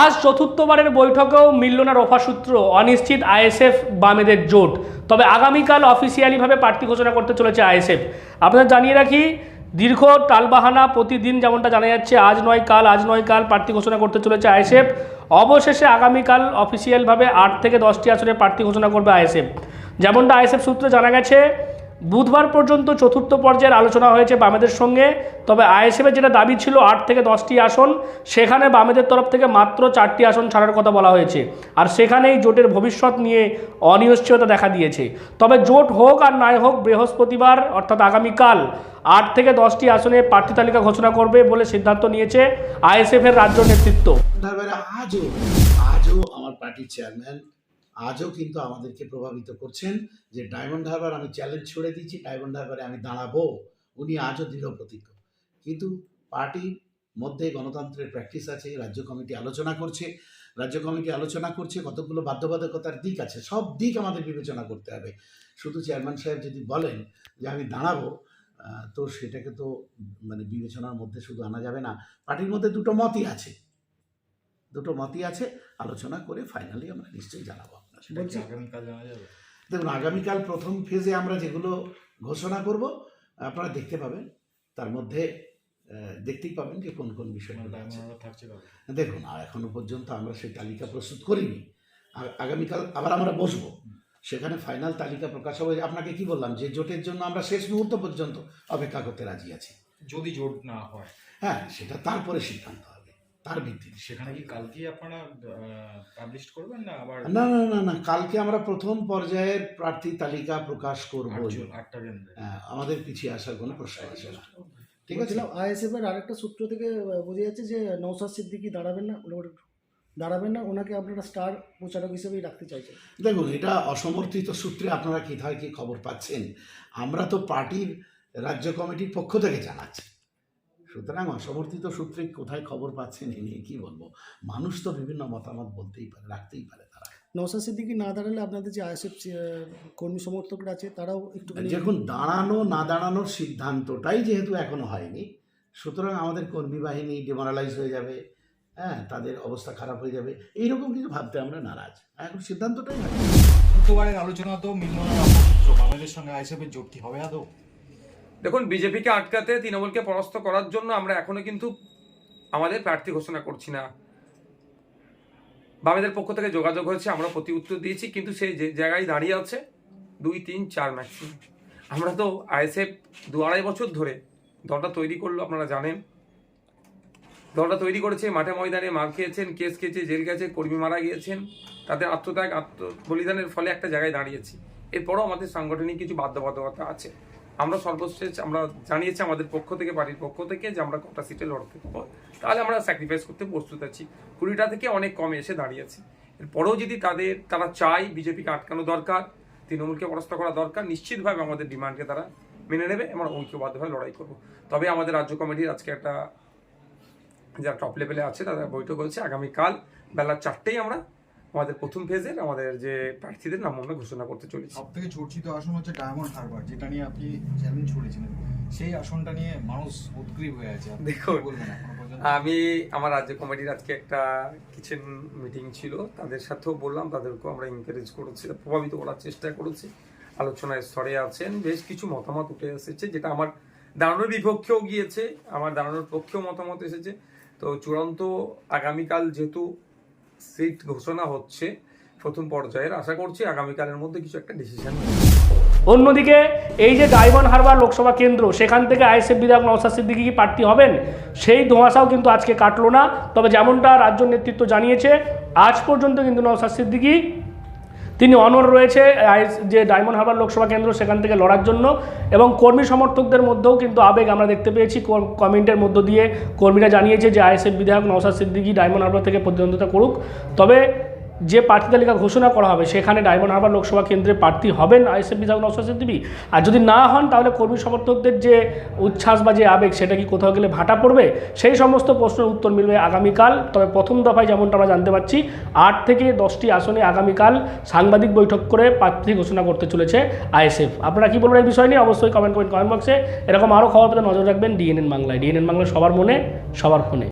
আজ চতুর্থবারের বৈঠকেও মিলল না রফা সূত্র অনিশ্চিত আইএসএফ বামেদের জোট। তবে আগামীকাল অফিসিয়ালিভাবে প্রার্থী ঘোষণা করতে চলেছে আইএসএফ। আপনাদের জানিয়ে রাখি, দীর্ঘ টালবাহানা প্রতিদিন যেমনটা জানা যাচ্ছে, আজ নয় কাল, আজ নয় কাল প্রার্থী ঘোষণা করতে চলেছে আইএসএফ। অবশেষে আগামীকাল অফিসিয়ালভাবে আট থেকে দশটি আসনে প্রার্থী ঘোষণা করবে আইএসএফ। যেমনটা আইএসএফ সূত্রে জানা গেছে বুধবার পর্যন্ত চতুর্থ পর্যায়ের আলোচনা হয়েছে বামেদের সঙ্গে। তবে আইএসএফের যেটা দাবি ছিল আট থেকে দশটি আসন, সেখানে বামেদের তরফ থেকে মাত্র চারটি আসন ছাড়ার কথা বলা হয়েছে। আর সেখানেই জোটের ভবিষ্যৎ নিয়ে অনিশ্চয়তা দেখা দিয়েছে। তবে জোট হোক আর নাই হোক, বৃহস্পতিবার, অর্থাৎ আগামীকাল, আট থেকে দশটি আসনে প্রার্থী তালিকা ঘোষণা করবে বলে সিদ্ধান্ত নিয়েছে আইএসএফের রাজ্য নেতৃত্ব। আজও আজও আমার পার্টির চেয়ারম্যান আজও কিন্তু আমাদেরকে প্রভাবিত করছেন যে ডায়মন্ড হারবার আমি চ্যালেঞ্জ ছড়ে দিচ্ছি ডায়মন্ড হারবারে আমি দাঁড়াবো। উনি আজও দৃঢ় প্রতিজ্ঞ। কিন্তু পার্টির মধ্যে গণতন্ত্রের প্র্যাকটিস আছে, রাজ্য কমিটি আলোচনা করছে। রাজ্য কমিটি আলোচনা করছে, কতগুলো বাধ্যবাধকতার দিক আছে, সব দিক আমাদের বিবেচনা করতে হবে। শুধু চেয়ারম্যান সাহেব যদি বলেন যে আমি দাঁড়াবো তো সেটাকে তো মানে বিবেচনার মধ্যে শুধু আনা যাবে না। পার্টির মধ্যে দুটো মতই আছে। দুটো মতই আছে আলোচনা করে ফাইনালি আমরা নিশ্চয়ই জানাব আপনার দেখুন আগামীকাল প্রথম ফেজে আমরা যেগুলো ঘোষণা করব আপনারা দেখতে পাবেন। তার মধ্যে দেখতেই পাবেন যে কোন কোন আছে থাকছে দেখুন আর এখনও পর্যন্ত আমরা সেই তালিকা প্রস্তুত করিনি। আগামীকাল আবার আমরা বসবো। সেখানে ফাইনাল তালিকা প্রকাশ হবে। আপনাকে কি বললাম যে জোটের জন্য আমরা শেষ মুহূর্ত পর্যন্ত অপেক্ষা করতে রাজি আছি। যদি জোট না হয়। হ্যাঁ সেটা তারপরে সিদ্ধান্ত তার ভিত্তিতে। সেখানে কি কালকে আপনারা পাবলিশ করবেন না আবার না না না না কালকে আমরা প্রথম পর্যায়ের প্রার্থী তালিকা প্রকাশ করব। আটটা কেন্দ্রে। আমাদের পিছিয়ে আসার কোনো প্রশ্ন আসে না। ঠিক আছে? আইএসএফ এর আরেকটা সূত্র থেকে বোঝা যাচ্ছে যে নৌসাদ সিদ্দিকি দাঁড়াবেন না দাঁড়াবেন না ওনাকে আপনারা স্টার প্রচারক হিসেবেই রাখতে চাইছেন। দেখুন এটা অসমর্থিত সূত্রে আপনারা কোথায় কি খবর পাচ্ছেন? আমরা তো পার্টির রাজ্য কমিটির পক্ষ থেকে জানাচ্ছি। সুতরাং অসমর্থিত সূত্রে কোথায় খবর পাচ্ছেন এ নিয়ে কী বলব? মানুষ তো বিভিন্ন মতামত বলতেই পারে রাখতেই পারে তারা। নৌসাদ সিদ্দিকি না দাঁড়ালে আপনাদের যে আইএসএফ কর্মী সমর্থকরা আছে তারাও একটুখানি দেখুন দাঁড়ানো না দাঁড়ানোর সিদ্ধান্তটাই যেহেতু এখনও হয়নি সুতরাং আমাদের কর্মী বাহিনী ডিমোরালাইজ হয়ে যাবে হ্যাঁ তাদের অবস্থা খারাপ হয়ে যাবে এইরকম কিছু ভাবতে আমরা নারাজ। এখন সিদ্ধান্তটাই হয় গতবারের আলোচনা তো মিলন বাংলাদেশের সঙ্গে আইসিএফের জোট কি হবে আদৌ দেখুন, বিজেপিকে আটকাতে তৃণমূলকে পরাস্ত করার জন্য আমরা এখনও কিন্তু আমাদের প্রার্থী ঘোষণা করছি না। বামেদের পক্ষ থেকে যোগাযোগ হয়েছে, আমরা প্রতি উত্তর দিয়েছি, কিন্তু সেই যে জায়গায় দাঁড়িয়ে আছে, দুই, তিন, চার ম্যাক্সিমাম আমরা তো আইএসএফ দু আড়াই বছর ধরে দলটা তৈরি করল, আপনারা জানেন। দলটা তৈরি করেছে, মাঠে ময়দানে মার খেয়েছেন, কেস খেয়েছে, জেল গেছে, কর্মী মারা গিয়েছেন, তাদের আত্মত্যাগ আত্ম বলিদানের ফলে একটা জায়গায় দাঁড়িয়েছি। এরপরও আমাদের সাংগঠনিক কিছু বাধ্যবাধকতা আছে। আমরা সর্বশেষ, আমরা জানিয়েছি আমাদের পক্ষ থেকে, বাড়ির পক্ষ থেকে যে আমরা কটা সিটে লড়তে পারব। তাহলে আমরা স্যাক্রিফাইস করতে প্রস্তুত আছি। কুড়িটা থেকে অনেক কমে এসে দাঁড়িয়েছি এরপরেও যদি তাদের, তারা চায় বিজেপিকে আটকানো দরকার, তৃণমূলকে পরাস্ত করা দরকার, নিশ্চিতভাবে আমাদের ডিমান্ডকে তারা মেনে নেবে, আমরা ঐক্যবদ্ধভাবে লড়াই করব। তবে আমাদের রাজ্য কমিটির আজকে একটা, যারা টপ লেভেলে আছে তাদের বৈঠক হয়েছে। আগামীকাল বেলা চারটেই আমরা আমাদের প্রথম ফেজের আমাদের যে প্রার্থীদের নাম আমরা ঘোষণা করতে চলেছি। সব থেকে চর্চিত আসন হচ্ছে ডায়মন্ড হারবার যেটা নিয়ে আপনি চ্যালেঞ্জ ছড়েছিলেন সেই আসনটা নিয়ে মানুষ উদ্গ্রীব হয়ে আছে। দেখুন, পর্যন্ত? আমি আমার রাজ্য কমিটির আজকে একটা কিচেন মিটিং ছিল। তাদের সাথেও বললাম তাদেরকেও আমরা এনকারেজ করেছি প্রভাবিত করার চেষ্টা করেছি। আলোচনায় স্তরে আছেন বেশ কিছু মতামত উঠে এসেছে যেটা আমার দাঁড়ানোর বিপক্ষেও গিয়েছে আমার দাঁড়ানোর পক্ষেও মতামত এসেছে। তো চূড়ান্ত আগামীকাল যেহেতু সিট ঘোষণা হচ্ছে প্রথম পর্যায়ের। আশা করছি আগামীকালের মধ্যে কিছু একটা ডিসিশন অন্যদিকে, এই যে ডায়মন্ড হারবার লোকসভা কেন্দ্র, সেখান থেকে আইএসএফ বিধায়ক নওসাদ সিদ্দিকি কি প্রার্থী হবেন? সেই ধোঁয়াশাও কিন্তু আজকে কাটলো না। তবে যেমনটা রাজ্য নেতৃত্ব জানিয়েছে, আজ পর্যন্ত কিন্তু নওসাদ সিদ্দিকি তিনি অনর রয়েছে যে ডায়মন্ড হারবার লোকসভা কেন্দ্র, সেখান থেকে লড়ার জন্য। এবং কর্মী সমর্থকদের মধ্যেও কিন্তু আবেগ আমরা দেখতে পেয়েছি কমেন্টের মধ্য দিয়ে। কর্মীরা জানিয়েছে যে আইএসএফ বিধায়ক নওসাদ সিদ্দিকি ডায়মন্ড হারবার থেকে প্রতিদ্বন্দ্বিতা করুক। তবে যে প্রার্থী তালিকা ঘোষণা করা হবে, সেখানে ডায়মন্ড হারবার লোকসভা কেন্দ্রে প্রার্থী হবেন আইএসএফ বিধায়ক নওসাদ সিদ্দিকি। আর যদি না হন, তাহলে কর্মী সমর্থকদের যে উচ্ছ্বাস বা যে আবেগ, সেটা কি কোথাও গেলে ভাটা পড়বে? সেই সমস্ত প্রশ্নের উত্তর মিলবে আগামীকাল। তবে প্রথম দফায় যেমনটা আমরা জানতে পারছি, আট থেকে দশটি আসনে আগামীকাল সাংবাদিক বৈঠক করে প্রার্থী ঘোষণা করতে চলেছে আইএসএফ। আপনারা কি বলবেন এই বিষয় নিয়ে? অবশ্যই কমেন্ট করবেন কমেন্ট বক্সে এরকম আরও খবর পেতে নজর রাখবেন ডিএনএন বাংলায়। ডিএনএন বাংলা সবার মনে, সবার ফোনে।